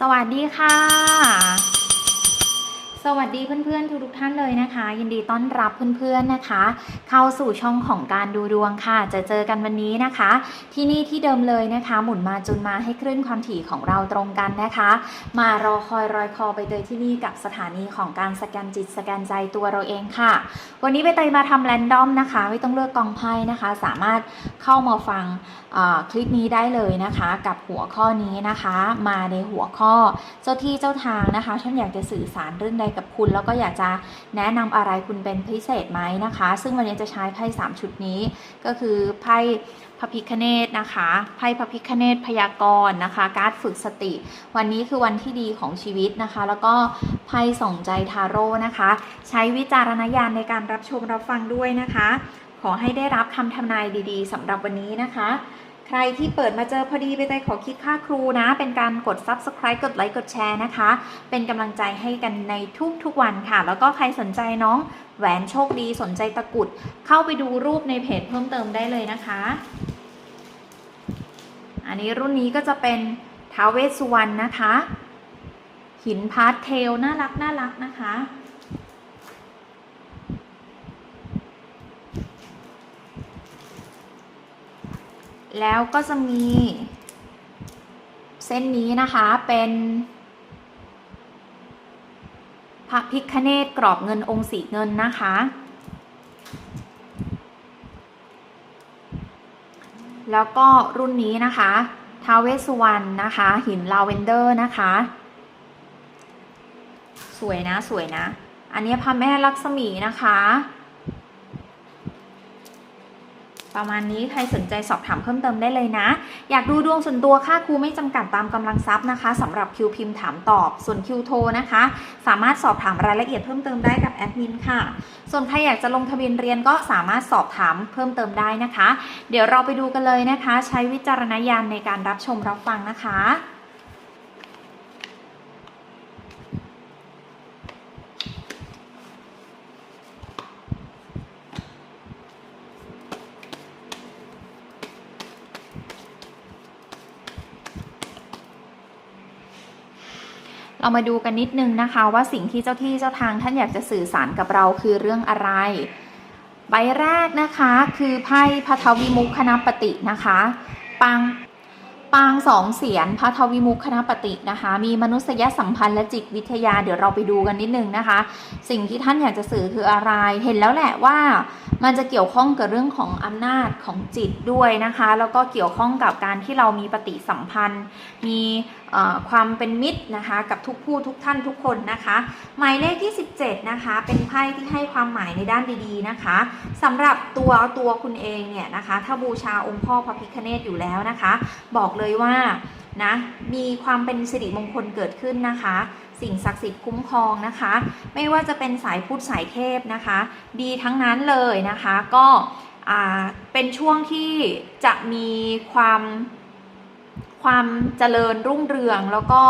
สวัสดีค่ะ สวัสดีเพื่อนๆทุกท่านเลยนะคะ ยินดีต้อนรับเพื่อนๆนะคะ เข้าสู่ช่องของการดูดวงค่ะ จะเจอกันวันนี้นะคะ ที่นี่ที่เดิมเลยนะคะ หมุนมาจุนมาให้คลื่นความถี่ของเราตรงกันนะคะ มารอคอยรอยคอไปเตยที่นี่กับสถานีของการสแกนจิตสแกนใจตัวเราเองค่ะ วันนี้ไปเตยมาทำแรนดอมนะคะ ไม่ต้องเลือกกองไพ่นะคะ สามารถเข้ามาฟังคลิปนี้ได้เลยนะคะ กับหัวข้อนี้นะคะ มาในหัวข้อเจ้าที่เจ้าทางนะคะท่านอยากจะสื่อสารเรื่องใดกับคุณ แล้วก็อยากจะแนะนำอะไรคุณเป็นพิเศษไหมนะคะ ซึ่งวันนี้จะใช้ไพ่สามชุดนี้ ก็คือไพ่พระพิคเนตนะคะไพ่พระพิคเนตพยากรณ์นะคะ การ์ดฝึกสติ วันนี้คือวันที่ดีของชีวิตนะคะ แล้วก็ไพ่ส่งใจทาโร่นะคะ ใช้วิจารณญาณในการรับชมรับฟังด้วยนะคะ ขอให้ได้รับคำทำนายดีๆสำหรับวันนี้นะคะ ใครที่เปิดมาเจอพอดีไปใจขอคิดค่าครูนะ เป็นการกด subscribe กดไลค์กดแชร์นะคะ เป็นกำลังใจให้กันในทุกๆวันค่ะ แล้วก็ใครสนใจน้องแหวนโชคดีสนใจตะกุด เข้าไปดูรูปในเพจเพิ่มเติมได้เลยนะคะ อันนี้รุ่นนี้ก็จะเป็นท้าวเวสสุวรรณนะคะ หินพาสเทลน่ารักน่ารักนะคะ แล้วก็จะมี เส้นนี้นะคะเป็นพระพิคเนตกรอบเงินองค์สีเงินนะคะ แล้วก็รุ่นนี้นะคะท้าวเวสสุวรรณนะคะ หินลาเวนเดอร์นะคะ สวยนะสวยนะ อันนี้พระแม่ลักษมีนะคะ ประมาณนี้ใครสนใจสอบถามเพิ่มเติมได้เลยนะ อยากดูดวงส่วนตัวค่าครูไม่จำกัดตามกำลังทรัพย์นะคะสำหรับคิวพิมพ์ถามตอบ ส่วนคิวโทรนะคะ สามารถสอบถามรายละเอียดเพิ่มเติมได้กับแอดมินค่ะ ส่วนใครอยากจะลงทะเบียนเรียนก็สามารถสอบถามเพิ่มเติมได้นะคะ เดี๋ยวเราไปดูกันเลยนะคะ ใช้วิจารณญาณในการรับชมรับฟังนะคะ เรามาดูกันนิดนึงนะคะว่าสิ่งที่เจ้าที่เจ้าทางท่านอยากจะสื่อสารกับเราคือเรื่องอะไร ใบแรกนะคะคือไพ่พัทวิมุขคณปฏินะคะปาง ปางสองเสียนพัทวิมุขคณปฏินะคะ มีมนุษยสัมพันธ์และจิตวิทยาเดี๋ยวเราไปดูกันนิดนึงนะคะ สิ่งที่ท่านอยากจะสื่อคืออะไร เห็นแล้วแหละว่ามันจะเกี่ยวข้องกับเรื่องของอำนาจของจิตด้วยนะคะ แล้วก็เกี่ยวข้องกับการที่เรามีปฏิสัมพันธ์ มีความเป็นมิตรนะคะกับทุกผู้ทุกท่านทุกคนนะคะ หมายเลขที่17นะคะ เป็นไพ่ที่ให้ความหมายในด้านดีๆนะคะสำหรับตัวตัวคุณเองเนี่ยนะคะ ถ้าบูชาองค์พ่อพระพิฆเนศอยู่แล้วนะคะ บอกเลยว่านะมีความเป็นสิริมงคลเกิดขึ้นนะคะ สิ่งศักดิ์สิทธิ์คุ้มครองนะคะ ไม่ว่าจะเป็นสายพุทธสายเทพนะคะ ดีทั้งนั้นเลยนะคะก็เป็นช่วงที่จะมีความความเจริญรุ่งเรืองแล้วก็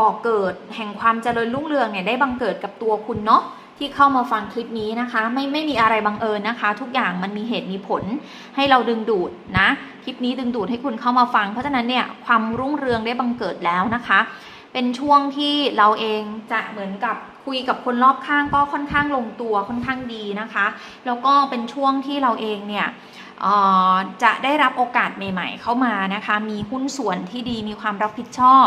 บอกเกิดแห่งความเจริญรุ่งเรืองเนี่ยได้บังเกิดกับตัวคุณเนาะ ที่เข้ามาฟังคลิปนี้นะคะ ไม่ไม่มีอะไรบังเอิญนะคะ ทุกอย่างมันมีเหตุมีผลให้เราดึงดูดนะคลิปนี้ดึงดูดให้คุณเข้ามาฟัง เพราะฉะนั้นเนี่ยความรุ่งเรืองได้บังเกิดแล้วนะคะ เป็นช่วงที่เราเองจะเหมือนกับคุยกับคนรอบข้างก็ค่อนข้างลงตัวค่อนข้างดีนะคะ แล้วก็เป็นช่วงที่เราเองเนี่ยจะได้รับโอกาสใหม่ ๆ เข้ามานะคะ มีหุ้นส่วนที่ดีมีความรับผิดชอบ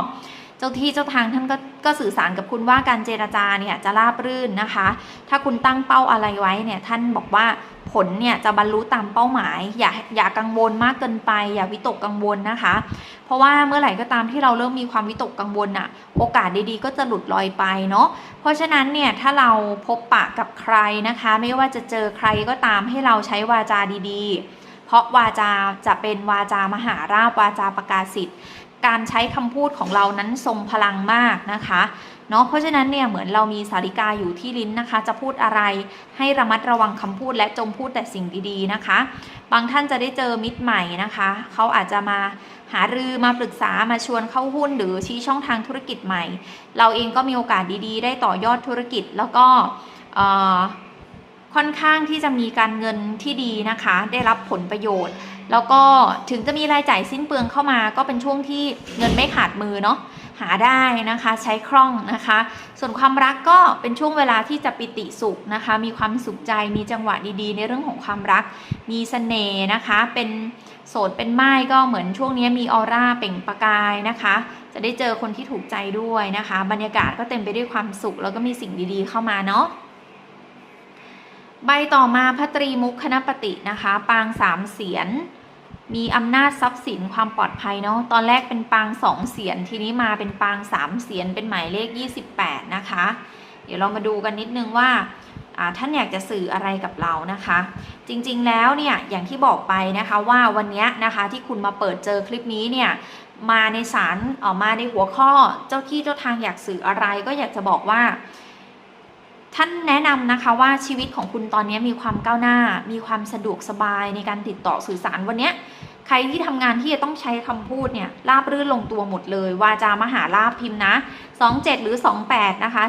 เจ้าที่เจ้าทางท่านก็ก็สื่อสารกับคุณว่าการเจรจาเนี่ยจะราบรื่นนะคะ ถ้าคุณตั้งเป้าอะไรไว้เนี่ยท่านบอกว่าผลเนี่ยจะบรรลุตามเป้าหมาย อย่าอย่ากังวลมากเกินไป อย่าวิตกกังวลนะคะ เพราะว่าเมื่อไหร่ก็ตามที่เราเริ่มมีความวิตกกังวลอะโอกาสดีๆ ก็จะหลุดลอยไปเนาะเพราะฉะนั้นเนี่ยถ้าเราพบปะกับใครนะคะ ไม่ว่าจะเจอใครก็ตามให้เราใช้วาจาดีๆ เพราะวาจาจะเป็นวาจามหาราบวาจาประกาศสิทธิ์ การใช้คำพูดของเรานั้นทรงพลังมากนะคะเนาะเพราะฉะนั้นเนี่ยเหมือนเรามีสาริกาอยู่ที่ลิ้นนะคะ จะพูดอะไรให้ระมัดระวังคำพูดและจงพูดแต่สิ่งดีๆนะคะ บางท่านจะได้เจอมิตรใหม่นะคะเขาอาจจะมาหารือมาปรึกษามาชวนเข้าหุ้น หรือชี้ช่องทางธุรกิจใหม่ เราเองก็มีโอกาสดีๆ ได้ต่อยอดธุรกิจแล้วก็ค่อนข้างที่จะมีการเงินที่ดีนะคะ ได้รับผลประโยชน์ แล้วก็ถึงจะมีรายจ่ายสิ้นเปลืองเข้ามา ก็เป็นช่วงที่เงินไม่ขาดมือเนาะหาได้นะคะใช้คล่องนะคะ ส่วนความรักก็เป็นช่วงเวลาที่จะปิติสุขนะคะ มีความสุขใจมีจังหวะดีๆ ในเรื่องของความรัก มีเสน่ห์นะคะ เป็นโสดเป็นไม้ก็เหมือนช่วงนี้มีออร่าเปล่งประกายนะคะ จะได้เจอคนที่ถูกใจด้วยนะคะ บรรยากาศก็เต็มไปด้วยความสุข แล้วก็มีสิ่งดีๆเข้ามาเนาะ ใบต่อมาพระตรีมุขคณปฏินะคะ ปางสามเสียน มีอำนาจทรัพย์สินความปลอดภัยเนาะตอนแรกเป็นปางสองเสียน ทีนี้มาเป็นปางสามเสียนเป็นหมายเลข 28 นะคะ เดี๋ยวเรามาดูกันนิดนึงว่าท่านอยากจะสื่ออะไรกับเรานะคะ จริงๆแล้วเนี่ยอย่างที่บอกไปนะคะว่าวันนี้นะคะที่คุณมาเปิดเจอคลิปนี้เนี่ยมาในสารออกมาในหัวข้อเจ้าที่เจ้าทางอยากสื่ออะไรก็อยากจะบอกว่า ท่านแนะนำนะคะว่าชีวิตของคุณตอนนี้มีความก้าวหน้า มีความสะดวกสบายในการติดต่อสื่อสารวันนี้ใครที่ทำงานที่จะต้องใช้คำพูดเนี่ยราบรื่นลงตัวหมดเลย วาจามหาลาภพิมพ์นะ 27 หรือ 28 นะคะ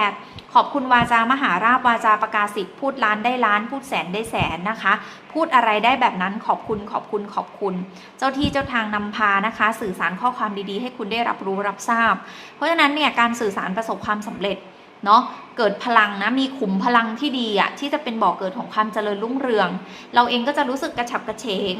2728 ขอบคุณวาจามหาราบวาจาประกาศสิทธิ์พูดล้านได้ล้าน พูดแสนได้แสนนะคะ พูดอะไรได้แบบนั้นขอบคุณขอบคุณขอบคุณ เจ้าที่เจ้าทางนำพานะคะ สื่อสารข้อความดีๆ ให้คุณได้รับรู้รับทราบ เพราะฉะนั้นเนี่ยการสื่อสารประสบความสำเร็จ เนาะเกิดพลังนะมีขุมพลังที่ดีอะที่จะเป็นบ่อกเกิดของความเจริญรุ่งเรือง เราเองก็จะรู้สึกกระฉับกระเฉง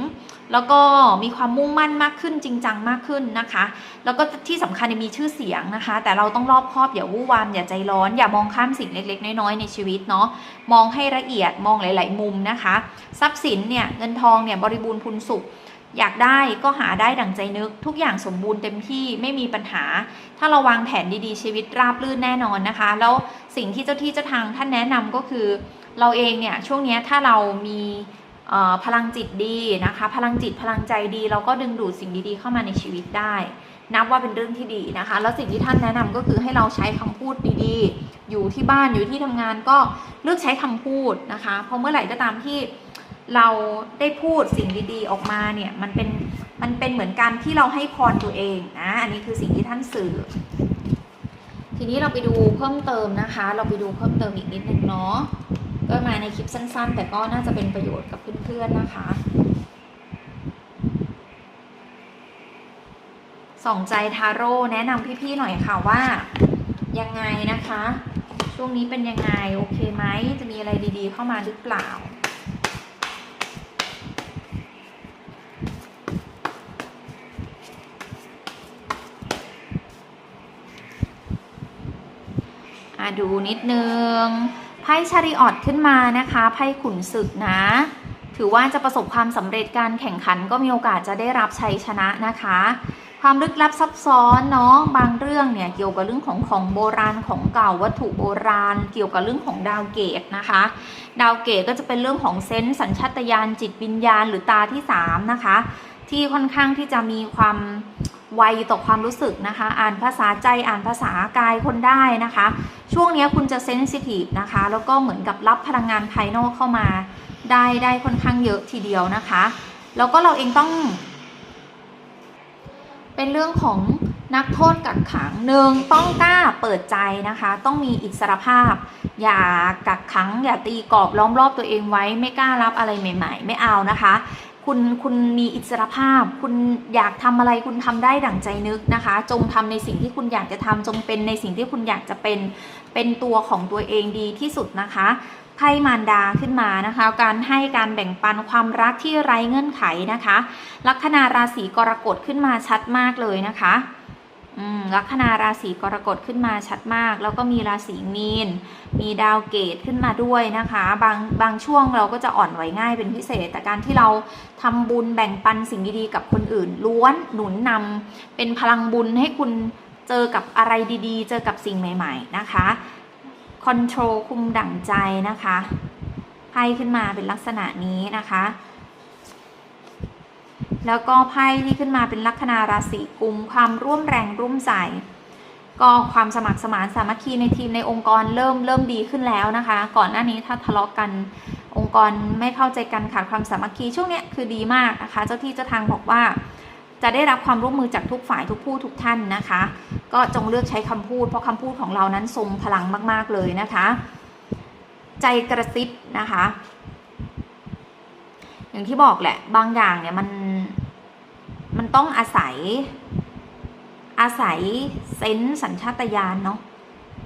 แล้วก็มีความมุ่งมั่นมากขึ้นจริงจังมากขึ้นนะคะ แล้วก็ที่สำคัญมีชื่อเสียงนะคะ แต่เราต้องรอบคอบอย่าวู่วามอย่าใจร้อน อย่ามองข้ามสิ่งเล็ก ๆ น้อยๆในชีวิตเนาะมองให้ละเอียดมองหลาย ๆ มุมนะคะ ทรัพย์สินเนี่ยเงินทองเนี่ยบริบูรณ์พูนสุข อยากได้ก็หาได้ดั่งใจนึก ทุกอย่างสมบูรณ์เต็มที่ไม่มีปัญหา ถ้าเราวางแผนดีๆชีวิตราบรื่นแน่นอนนะคะ แล้วสิ่งที่เจ้าที่เจ้าทางท่านแนะนำก็คือ เราเองเนี่ยช่วงนี้ถ้าเรามีพลังจิตดีนะคะ พลังจิตพลังใจดี เราก็ดึงดูดสิ่งดีๆเข้ามาในชีวิตได้ นับว่าเป็นเรื่องที่ดีนะคะ แล้วสิ่งที่ท่านแนะนำก็คือให้เราใช้คำพูดดีๆ อยู่ที่บ้านอยู่ที่ทำงานก็เลือกใช้คำพูดนะคะเพราะเมื่อไหร่ก็ตามที่ เราได้พูดสิ่งดีๆออกมาเนี่ยมันเป็นมันเป็นเหมือนการที่เราให้พรตัวเองนะอันนี้คือสิ่งที่ท่านสื่อ ทีนี้เราไปดูเพิ่มเติมนะคะ เราไปดูเพิ่มเติมอีกนิดนึงเนาะก็มาในคลิปสั้น ๆ แต่ก็น่าจะเป็นประโยชน์กับเพื่อนๆนะคะส่องใจทาโร่แนะนำพี่ๆหน่อยค่ะว่ายังไงนะคะ ช่วงนี้เป็นยังไงโอเคไหมจะมีอะไรดีๆเข้ามาหรือเปล่า ดูนิดนึงไพ่ชาริออตขึ้นมานะคะไพ่ขุนศึกนะ ถือว่าจะประสบความสำเร็จการแข่งขันก็มีโอกาสจะได้รับชัยชนะนะคะ ความลึกลับซับซ้อนเนาะบางเรื่องเนี่ยเกี่ยวกับเรื่องของของโบราณของเก่าวัตถุโบราณ เกี่ยวกับเรื่องของดาวเกตนะคะ ดาวเกตก็จะเป็นเรื่องของเซนส์สัญชาตญาณจิตวิญญาณหรือตาที่3นะคะที่ค่อนข้างที่จะมีความ ไวต่อความรู้สึกนะคะ อ่านภาษาใจอ่านภาษากายคนได้นะคะ ช่วงนี้คุณจะเซนซิทีฟนะคะ แล้วก็เหมือนกับรับพลังงานภายนอกเข้ามา ได้ได้ค่อนข้างเยอะทีเดียวนะคะ แล้วก็เราเองต้อง เป็นเรื่องของนักโทษกักขังหนึ่งต้องกล้าเปิดใจนะคะ ต้องมีอิสรภาพ อย่ากักขัง อย่าตีกรอบล้อมรอบตัวเองไว้ ไม่กล้ารับอะไรใหม่ ๆ ไม่เอานะคะ คุณคุณมีอิสรภาพ คุณอยากทำอะไรคุณทำได้ดั่งใจนึกนะคะ จงทำในสิ่งที่คุณอยากจะทำจงเป็นในสิ่งที่คุณอยากจะเป็นเป็นตัวของตัวเองดีที่สุดนะคะไพ่มารดาขึ้นมานะคะ การให้การแบ่งปันความรักที่ไร้เงื่อนไขนะคะ ลัคนาราศีกรกฎขึ้นมาชัดมากเลยนะคะ ลัคนาราศีกรกฎขึ้นมาชัดมาก แล้วก็มีราศีมีน มีดาวเกตขึ้นมาด้วยนะคะ บางบางช่วงเราก็จะอ่อนไหวง่ายเป็นพิเศษ แต่การที่เราทำบุญแบ่งปันสิ่งดีๆกับคนอื่น ล้วนหนุนนำเป็นพลังบุญให้คุณเจอกับอะไรดีๆ เจอกับสิ่งใหม่ ๆ นะคะคอนโทรลคุมดั่งใจนะคะไพ่ขึ้นมาเป็นลักษณะนี้นะคะ แล้วก็ไพ่ที่ขึ้นมาเป็นลัคนาราศีกุม ความร่วมแรงร่วมใจ ก็ความสมัครสมานสามัคคีในทีมในองค์กรเริ่มเริ่มดีขึ้นแล้วนะคะ ก่อนหน้านี้ถ้าทะเลาะกกันองค์กรไม่เข้าใจกันขาดความสามัคคีช่วงนี้คือดีมากนะคะ เจ้าที่เจ้าทางบอกว่า จะได้รับความร่วมมือจากทุกฝ่ายทุกผู้ทุกท่านนะคะ ก็จงเลือกใช้คำพูด เพราะคำพูดของเรานั้นทรงพลังมาก ๆเลยนะคะ ใจกระซิบนะคะ อย่างที่บอกแหละ บางอย่างเนี่ยมันมันต้องอาศัย อาศัยเซนส์สัญชาตญาณเนาะ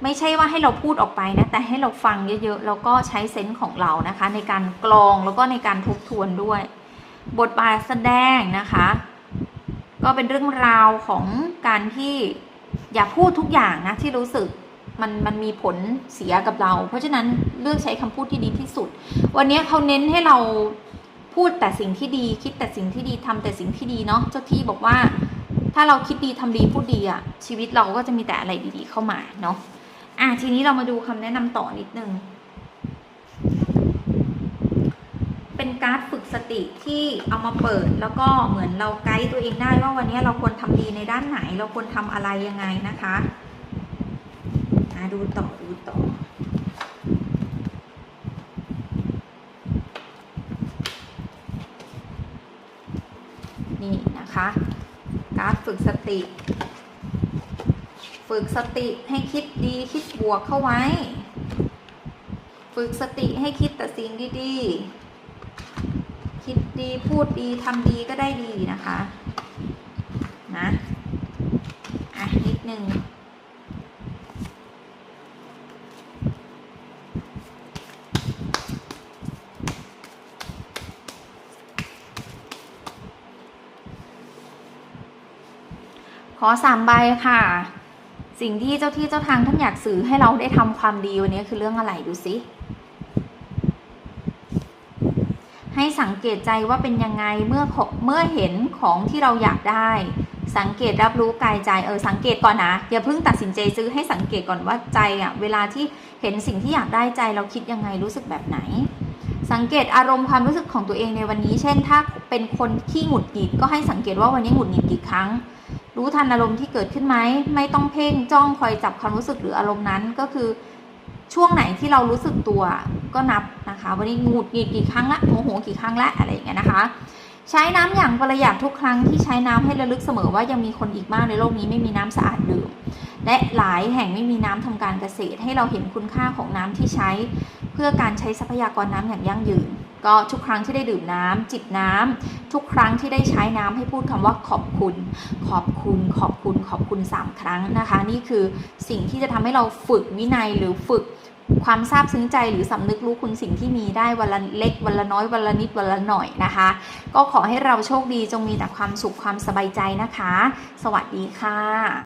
ไม่ใช่ว่าให้เราพูดออกไปนะแต่ให้เราฟังเยอะๆแล้วก็ใช้เซนส์ของเรานะคะ ในการกรองแล้วก็ในการทบทวนด้วย บทบาทแสดงนะคะ ก็เป็นเรื่องราวของการที่อย่าพูดทุกอย่างนะที่รู้สึกมันมันมีผลเสียกับเรา เพราะฉะนั้นเลือกใช้คำพูดที่ดีที่สุด วันนี้เขาเน้นให้เรา พูดแต่สิ่งที่ดี คิดแต่สิ่งที่ดีทำแต่สิ่งที่ดีเนาะเจ้าที่บอกว่า ถ้าเราคิดดีทำดีพูดดีอะชีวิตเราก็จะมีแต่อะไรดีๆเข้ามาเนาะอะทีนี้เรามาดูคำแนะนำต่อนิดนึงเป็นการฝึกสติที่เอามาเปิด แล้วก็เหมือนเราไกด์ตัวเองได้ว่าวันนี้เราควรทำดีในด้านไหน เราควรทำอะไรยังไงนะคะอะดูต่อดูต่อะการฝึกสติ ฝึกสติให้คิดดีคิดบวกเข้าไว้ ฝึกสติให้คิดแต่สิ่งดีๆ คิดดีพูดดีทำดีก็ได้ดีนะคะ นะ อะนิดนึง อสามใบค่ะ สิ่งที่เจ้าที่เจ้าทางท่านอยากสื่อให้เราได้ทำความดีวันนี้คือเรื่องอะไรดูสิให้สังเกตใจว่าเป็นยังไงเมื่อเมื่อเห็นของที่เราอยากได้ สังเกตรับรู้กายใจเออสังเกตก่อนนะอย่าเพิ่งตัดสินใจซื้อให้สังเกตก่อนว่าใจอะ่ะเวลาที่เห็นสิ่งที่อยากได้ใจเราคิดยังไงรู้สึกแบบไหน สังเกตอารมณ์ความรู้สึกของตัวเองในวันนี้ เช่น ถ้าเป็นคนขี้หงุดหงิดก็ให้สังเกตว่าวันนี้หงุดหงิดกี่ครั้ง รู้ทันอารมณ์ที่เกิดขึ้นไหมไม่ต้องเพ่งจ้องคอยจับความรู้สึกหรืออารมณ์นั้นก็คือช่วงไหนที่เรารู้สึกตัวก็นับนะคะ วันนี้หงุดหงิดกี่ครั้งละโมโหกี่ครั้งละอะไรอย่างเงี้ยนะคะ ใช้น้ำอย่างประหยัดทุกครั้งที่ใช้น้ำให้ระลึกเสมอว่ายังมีคนอีกมากในโลกนี้ไม่มีน้ำสะอาดดื่มและหลายแห่งไม่มีน้ำทำการเกษตร ให้เราเห็นคุณค่าของน้ำที่ใช้ เพื่อการใช้ทรัพยากรน้ำอย่างยั่งยืน ก็ทุกครั้งที่ได้ดื่มน้ำจิบน้ำทุกครั้งที่ได้ใช้น้ำให้พูดคำว่าขอบคุณ ขอบคุณ ขอบคุณ ขอบคุณ 3 ครั้งนะคะ นี่คือสิ่งที่จะทำให้เราฝึกวินัยหรือฝึกความซาบซึ้งใจหรือสำนึกรู้คุณสิ่งที่มีได้วันละเล็กวันละน้อยวันละนิดวันละหน่อยนะคะ ก็ขอให้เราโชคดีจงมีแต่ความสุขความสบายใจนะคะ สวัสดีค่ะ